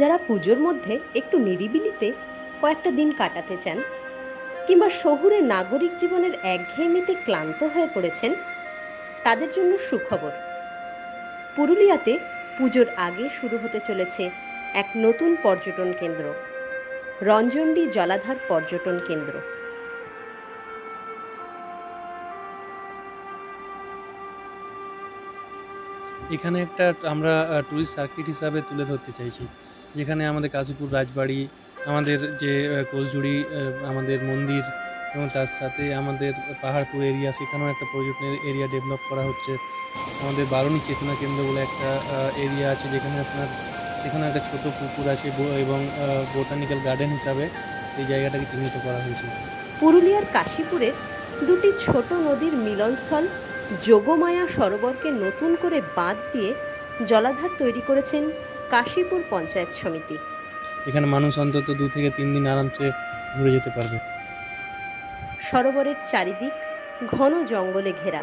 যারা পুজোর মধ্যে একটু নিরিবিলিতে কয়েকটা দিন কাটাতে চান কিংবা শহুরে নাগরিক জীবনের একঘেয়েমিতে ক্লান্ত হয়ে পড়েছেন, তাদের জন্য সুখবর। পুরুলিয়াতে পুজোর আগে শুরু হতে চলেছে এক নতুন পর্যটন কেন্দ্র, রঞ্জনডি জলাধার পর্যটন কেন্দ্র। এখানে একটা আমরা ট্যুরিস্ট সার্কিট হিসাবে তুলে ধরতে চাইছি। যেখানে আমাদের কাশীপুর রাজবাড়ি, আমাদের যে কোচজুড়ি আমাদের মন্দির এবং তার সাথে আমাদের পাহাড়পুর এরিয়া সেখানেও একটা পর্যটনের এরিয়া ডেভেলপ করা হচ্ছে। আমাদের বারুণী চেতনা কেন্দ্র বলে একটা এরিয়া আছে যেখানে আপনার, সেখানে একটা ছোট পুকুর আছে এবং বোটানিক্যাল গার্ডেন হিসাবে সেই জায়গাটাকে চিহ্নিত করা হয়েছে। পুরুলিয়ার কাশীপুরে দুটি ছোট নদীর মিলনস্থল যোগমায়া সরোবরকে নতুন করে বাঁধ দিয়ে জলাধার তৈরি করেছেন কাশীপুর পঞ্চায়েত সমিতি। এখানে মানুষ অন্তত দু থেকে তিন দিন আরামসে ঘুরে যেতে পারবে। সরোবরের চারিদিক ঘন জঙ্গলে ঘেরা।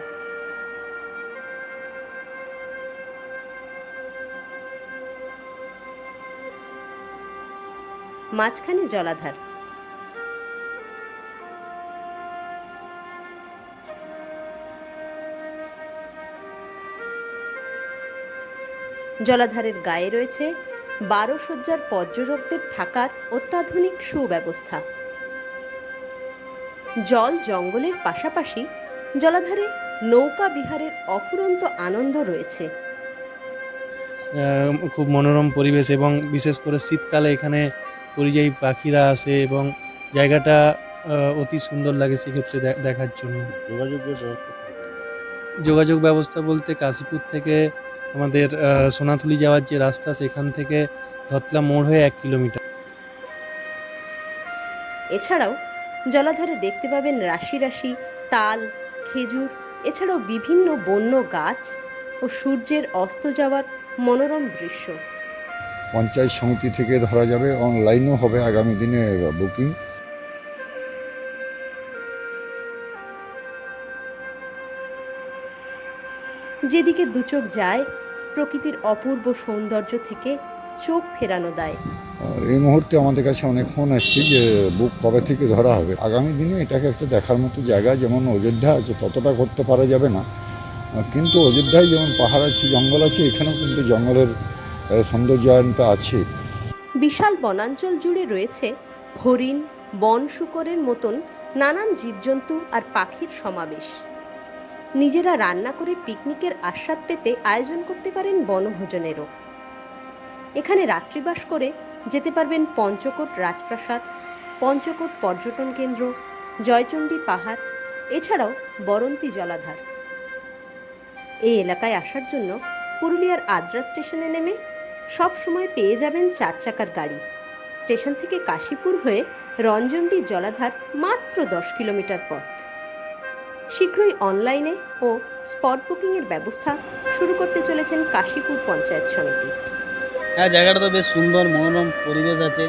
মাঝখানে জলাধার। জলাধারের গায়ে রয়েছে বারো সজ্জার পর্যটকদের থাকার অত্যাধুনিক সুব্যবস্থা। জল জঙ্গলের পাশাপাশি জলাধারে নৌকা বিহারের অফুরন্ত আনন্দ রয়েছে। খুব মনোরম পরিবেশ এবং বিশেষ করে শীতকালে এখানে পরিযায়ী পাখিরা আসে এবং জায়গাটা অতি সুন্দর লাগে সেক্ষেত্রে দেখার জন্য। যোগাযোগ ব্যবস্থা বলতে কাশীপুর থেকে আমাদের সোনাতুলি যাওয়ার যে রাস্তা সেখান থেকে ধতলা মোড় হয়ে এক কিলোমিটার। এছাড়াও জলাধারে দেখতে পাবেন রাশি রাশি তাল খেজুর এছাড়াও বিভিন্ন বন্য গাছ ও সূর্যের অস্ত যাওয়ার মনোরম দৃশ্য। পঞ্চায়েত সমিতি থেকে ধরা যাবে অনলাইনও হবে আগামী দিনে বুকিং যেদিকে দুচোখ যায় প্রকৃতির অপূর্ব সৌন্দর্য থেকে চোখ ফেরানো দেয়। এই মুহূর্তে আমাদের কাছে অনেক ফোন আসছে যে বুক কবে থেকে ধরা হবে? আগামী দিনে এটাকে একটা দেখার মতো জায়গা যেমন অযোধ্যা আছে ততটা করতে পারা যাবে না। কিন্তু অযোধ্যায় যেমন পাহাড় আছে জঙ্গল আছে এখানেও কিন্তু জঙ্গলের সৌন্দর্যায়নটা আছে। বিশাল বনাঞ্চল জুড়ে রয়েছে হরিণ বন শুকরের মতন নানান জীবজন্তু আর পাখির সমাবেশ। নিজেরা রান্না করে পিকনিকের আস্বাদ পেতে আয়োজন করতে পারেন বনভোজনেরও। এখানে রাত্রিবাস করে যেতে পারবেন পঞ্চকোট রাজপ্রাসাদ, পঞ্চকোট পর্যটন কেন্দ্র, জয়চণ্ডী পাহাড়, এছাড়াও বরন্তী জলাধার। এই এলাকায় আসার জন্য পুরুলিয়ার আদ্রা স্টেশনে নেমে সব সময় পেয়ে যাবেন চার চাকার গাড়ি। স্টেশন থেকে কাশীপুর হয়ে রঞ্জনডি জলাধার মাত্র দশ কিলোমিটার পথ। শীঘ্রই অনলাইনে ও স্পট বুকিংয়ের ব্যবস্থা শুরু করতে চলেছেন কাশীপুর পঞ্চায়েত সমিতি। হ্যাঁ জায়গাটা তো বেশ সুন্দর মনোরম পরিবেশ আছে।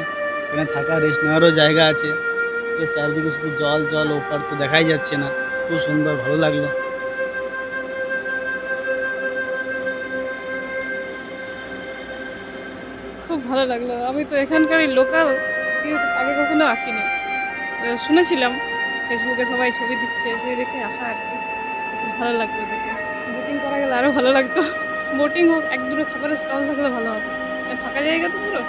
এখানে থাকা রেস্ট নেওয়ারও জায়গা আছে। বেশ চারিদিকে শুধু জল জল ওপার তো দেখাই যাচ্ছে না। খুব সুন্দর ভালো লাগল। খুব ভালো লাগল। আমি তো এখানকারই লোকাল আগে কখনো আসিনি। শুনেছিলাম। ফেসবুকে সবাই ছবি দিচ্ছে সে দেখে আসা আর কি। খুব ভালো লাগল দেখে। বোটিং করা গেলে আরও ভালো লাগতো। বোটিং হোক, এক দুটো খাবারের স্টল থাকলে ভালো হবে। ফাঁকা জায়গা তো পুরো?